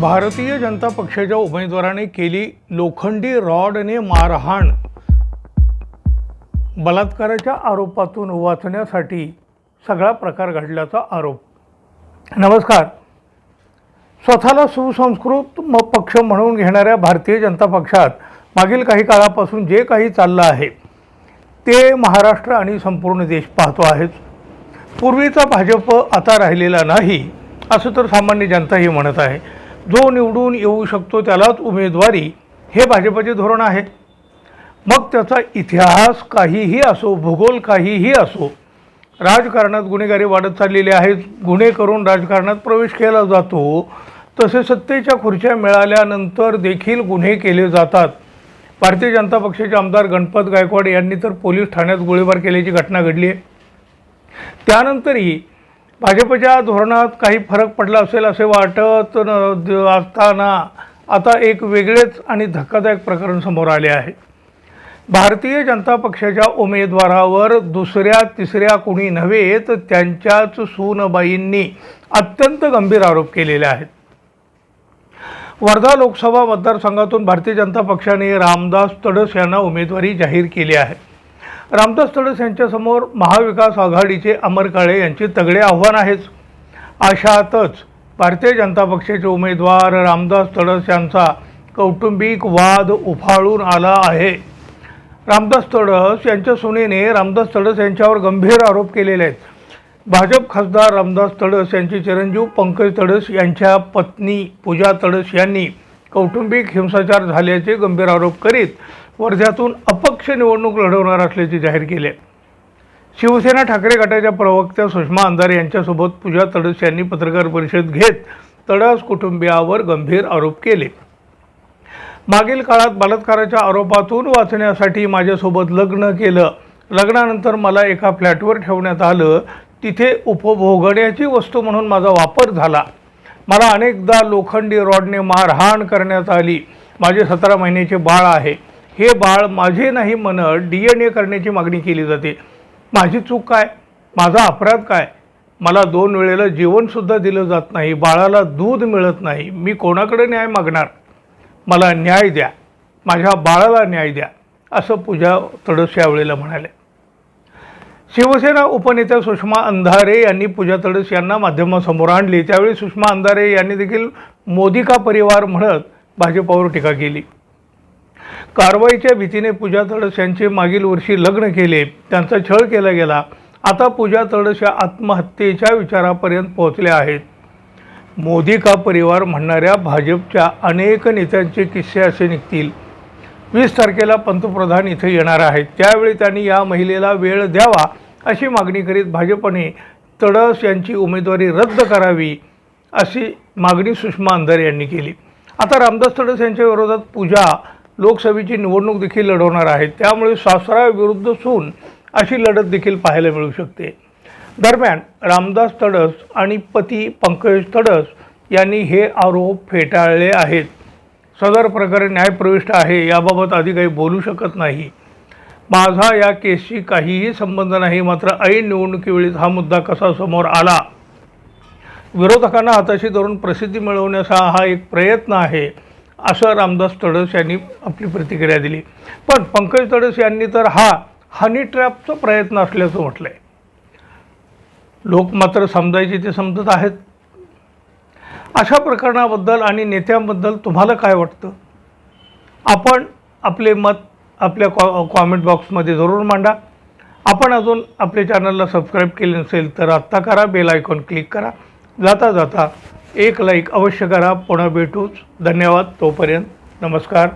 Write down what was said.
भारतीय जनता पक्षाच्या उमेदवाराने केली लोखंडी रॉडने मारहाण. बलात्काराच्या आरोपातून वाचण्यासाठी सगळा प्रकार घडल्याचा आरोप. नमस्कार. स्वतःला सुसंस्कृत म पक्ष म्हणून घेणाऱ्या भारतीय जनता पक्षात मागील काही काळापासून जे काही चाललं आहे ते महाराष्ट्र आणि संपूर्ण देश पाहतो आहेच. पूर्वीचा भाजप आता राहिलेला नाही असं तर सामान्य जनताही म्हणत आहे. जो निवडून येऊ शकतो त्यालाच उमेदवारी हे भाजपचे धोरण आहे. मग त्याचा इतिहास काहीही असो भूगोल काहीही असो राजकारणात गुन्हेगारी वाढत चाललेली आहे गुन्हे करून राजकारणात प्रवेश केला जातो. तसे सत्तेच्या खुर्च्या मिळाल्यानंतर देखील गुन्हे केले जातात. भारतीय जनता पक्षाचे आमदार गणपत गायकवाड यांनी तर पोलीस ठाण्यात गोळीबार केल्याची घटना घडली आहे. त्यानंतरही भाजपच्या धोरणात काही फरक पडला असेल असे वाटत न- असताना आता एक वेगळेच आणि धक्कादायक प्रकरण समोर आले आहे. भारतीय जनता पक्षाच्या उमेदवारावर दुसऱ्या तिसऱ्या कुणी नव्हे तर त्यांच्याच सूनबाईंनी अत्यंत गंभीर आरोप केलेले आहेत. वर्धा लोकसभा मतदारसंघातून भारतीय जनता पक्षाने रामदास तडस यांना उमेदवारी जाहीर केली आहे. रामदास तडस यांच्यासमोर महाविकास आघाडीचे अमर काळे यांचे तगडे आव्हान आहेच. अशातच भारतीय जनता पक्षाचे उमेदवार रामदास तडस यांचा कौटुंबिक वाद उफाळून आला आहे. रामदास तडस यांच्या सुनेने रामदास तडस यांच्यावर गंभीर आरोप केलेले आहेत. भाजप खासदार रामदास तडस यांचे चिरंजीव पंकज तडस यांच्या पत्नी पूजा तडस यांनी कौटुंबिक हिंसाचार झाल्याचे गंभीर आरोप करीत वर्ध्यातून पक्ष निवडणूक लढवणार असल्याचे जाहीर केले. शिवसेना ठाकरे गटाच्या प्रवक्त्या सुषमा अंधारे यांच्यासोबत पूजा तडस यांनी पत्रकार परिषद घेत तडस कुटुंबियावर गंभीर आरोप केले. मागील काळात बलात्काराच्या आरोपातून वाचण्यासाठी माझ्यासोबत लग्न केलं. लग्नानंतर मला एका फ्लॅटवर ठेवण्यात आलं. तिथे उपभोगण्याची वस्तू म्हणून माझा वापर झाला. मला अनेकदा लोखंडी रॉडने मारहाण करण्यात आली. माझे सतरा महिन्याचे बाळ आहे. हे बाळ माझे नाही म्हणत डी एन ए करण्याची मागणी केली जाते. माझी चूक काय? माझा अपराध काय? मला दोन वेळेला जेवणसुद्धा दिलं जात नाही बाळाला दूध मिळत नाही. मी कोणाकडे न्याय मागणार? मला न्याय द्या. माझ्या बाळाला न्याय द्या. असं पूजा तडस यावेळेला म्हणाले शिवसेना उपनेत्या सुषमा अंधारे यांनी पूजा तडस यांना माध्यमासमोर आणली. त्यावेळी सुषमा अंधारे यांनी देखील मोदी का परिवार म्हणत भाजपावर टीका केली. कारवाईच्या भीतीने पूजा तडस यांचे मागील वर्षी लग्न केले. त्यांचा छळ केला गेला. आता पूजा तडस या आत्महत्येच्या विचारापर्यंत पोहोचल्या आहेत. मोदी का परिवार म्हणणाऱ्या भाजपच्या अनेक नेत्यांचे किस्से असे निघतील. वीस तारखेला पंतप्रधान इथे येणार आहेत. त्यावेळी त्यांनी या महिलेला वेळ द्यावा अशी मागणी करीत भाजपने तडस यांची उमेदवारी रद्द करावी अशी मागणी सुषमा अंधारे यांनी केली. आता रामदास तडस यांच्या विरोधात पूजा लोकसभेची निवडणूक देखील लढवणार आहेत. त्यामुळे सासराविरुद्ध सून अशी लढत देखील पाहायला मिळू शकते. दरम्यान रामदास तडस आणि पती पंकज तडस यांनी हे आरोप फेटाळले आहेत. सदर प्रकरण न्यायप्रविष्ट आहे याबाबत आधी काही बोलू शकत नाही. माझा या केसशी काहीही संबंध नाही मात्र ऐन निवडणुकीवेळीच हा मुद्दा कसा समोर आला? विरोधकांना हाताशी धरून प्रसिद्धी मिळवण्याचा हा एक प्रयत्न आहे. असं रामदास तडस यांनी आपली प्रतिक्रिया दिली. पण पंकज तडस यांनी तर हा हनी ट्रॅपचा प्रयत्न असल्याचं म्हटलं आहे लोक मात्र समजायचे ते समजत आहेत. अशा प्रकरणाबद्दल आणि नेत्यांबद्दल तुम्हाला काय वाटतं? आपण आपले मत आपल्या कॉ कॉमेंट बॉक्समध्ये जरूर मांडा. आपण अजून आपल्या चॅनलला सबस्क्राईब केले नसेल तर आत्ता करा बेल आयकॉन क्लिक करा. जाता जाता एक लाईक अवश्य करा. पुन्हा भेटूच. धन्यवाद. तोपर्यंत नमस्कार.